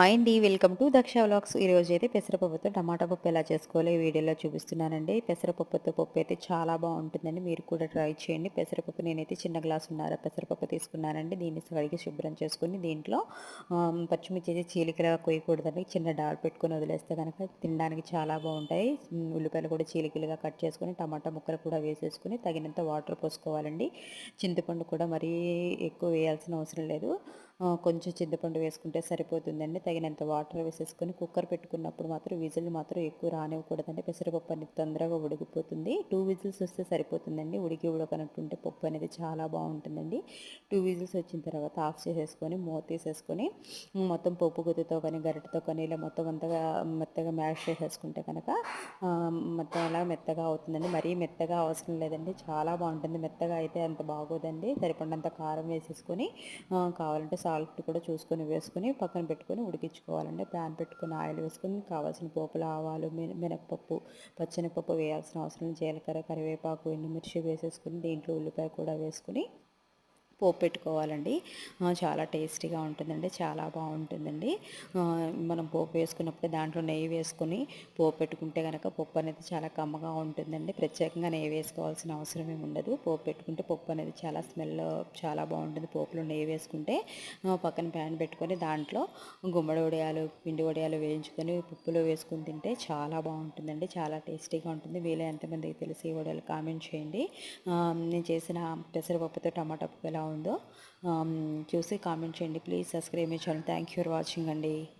Hi అండి welcome to Daksha vlogs. ఈరోజు అయితే పెసరపప్పుతో టమాటా పప్పు ఎలా చేసుకోవాలో ఈ వీడియోలో చూపిస్తున్నానండి. పెసరపప్పుతో పప్పు అయితే చాలా బాగుంటుందండి. మీరు కూడా ట్రై చేయండి. పెసరపప్పు నేనైతే చిన్న గ్లాస్ ఉన్నారా? పెసరపప్పు తీసుకున్నానండి. దీన్ని కడిగి శుభ్రం చేసుకుని దీంట్లో పచ్చిమిర్చి అయితే చీలికలా కొయ్యకూడదండి. చిన్న డాల్ పెట్టుకొని వదిలేస్తే కనుక తినడానికి చాలా బాగుంటాయి. ఉల్లిపాయలు కూడా చీలికలుగా కట్ చేసుకొని టమాటా ముక్కలు కూడా వేసేసుకుని తగినంత వాటర్ పోసుకోవాలండి. చింతపండు కూడా మరీ ఎక్కువ వేయాల్సిన అవసరం లేదు. కొంచెం చింతపండు వేసుకుంటే సరిపోతుందండి. తగినంత వాటర్ వేసేసుకొని కుక్కర్ పెట్టుకున్నప్పుడు మాత్రం విజిల్ మాత్రం ఎక్కువ రానివ్వకూడదండి. పెసరపప్పు అనేది తొందరగా ఉడికిపోతుంది. టూ విజిల్స్ వస్తే సరిపోతుందండి. ఉడికి ఉడకనట్టుంటే పప్పు అనేది చాలా బాగుంటుందండి. టూ విజిల్స్ వచ్చిన తర్వాత ఆఫ్ చేసేసుకొని మూత తీసేసుకొని మొత్తం పప్పు గుత్తితో కానీ గరిటతో కానీ ఇలా మొత్తం అంతగా మెత్తగా మ్యాష్ చేసేసుకుంటే కనుక మొత్తం అలా మెత్తగా అవుతుందండి. మరీ మెత్తగా అవసరం లేదండి. చాలా బాగుంటుంది. మెత్తగా అయితే అంత బాగోదండి. సరిపడినంత కారం వేసేసుకొని కావాలంటే సాల్ట్ కూడా చూసుకొని వేసుకొని పక్కన పెట్టుకొని ఉడికించుకోవాలండి. ప్యాన్ పెట్టుకొని ఆయిల్ వేసుకొని కావాల్సిన పోపులు ఆవాలు మినపప్పు పచ్చనిపప్పు వేయాల్సిన అవసరం జీలకర్ర కరివేపాకు ఎండుమిర్చి వేసేసుకుని దీంట్లో ఉల్లిపాయ కూడా వేసుకుని పోపు పెట్టుకోవాలండి. చాలా టేస్టీగా ఉంటుందండి. చాలా బాగుంటుందండి. మనం పోపు వేసుకున్నప్పుడు దాంట్లో నెయ్యి వేసుకొని పోపు పెట్టుకుంటే కనుక పప్పు అనేది చాలా కమ్మగా ఉంటుందండి. ప్రత్యేకంగా నెయ్యి వేసుకోవాల్సిన అవసరం ఏమి ఉండదు. పోపు పెట్టుకుంటే పప్పు అనేది చాలా స్మెల్ చాలా బాగుంటుంది. పోపులో నెయ్యి వేసుకుంటే పక్కన ప్యాన్ పెట్టుకొని దాంట్లో గుమ్మడి వడియాలు పిండి వడియాలు వేయించుకొని పప్పులో వేసుకుని తింటే చాలా బాగుంటుందండి. చాలా టేస్టీగా ఉంటుంది. వీళ్ళు ఎంతమందికి తెలిసి వడియాలు కామెంట్ చేయండి. నేను చేసిన పెసరపప్పుతో టమాటా పప్పు ఎలా ఉందో చూసి కామెంట్ చేయండి. Please subscribe my channel. Thank you for watching అండి.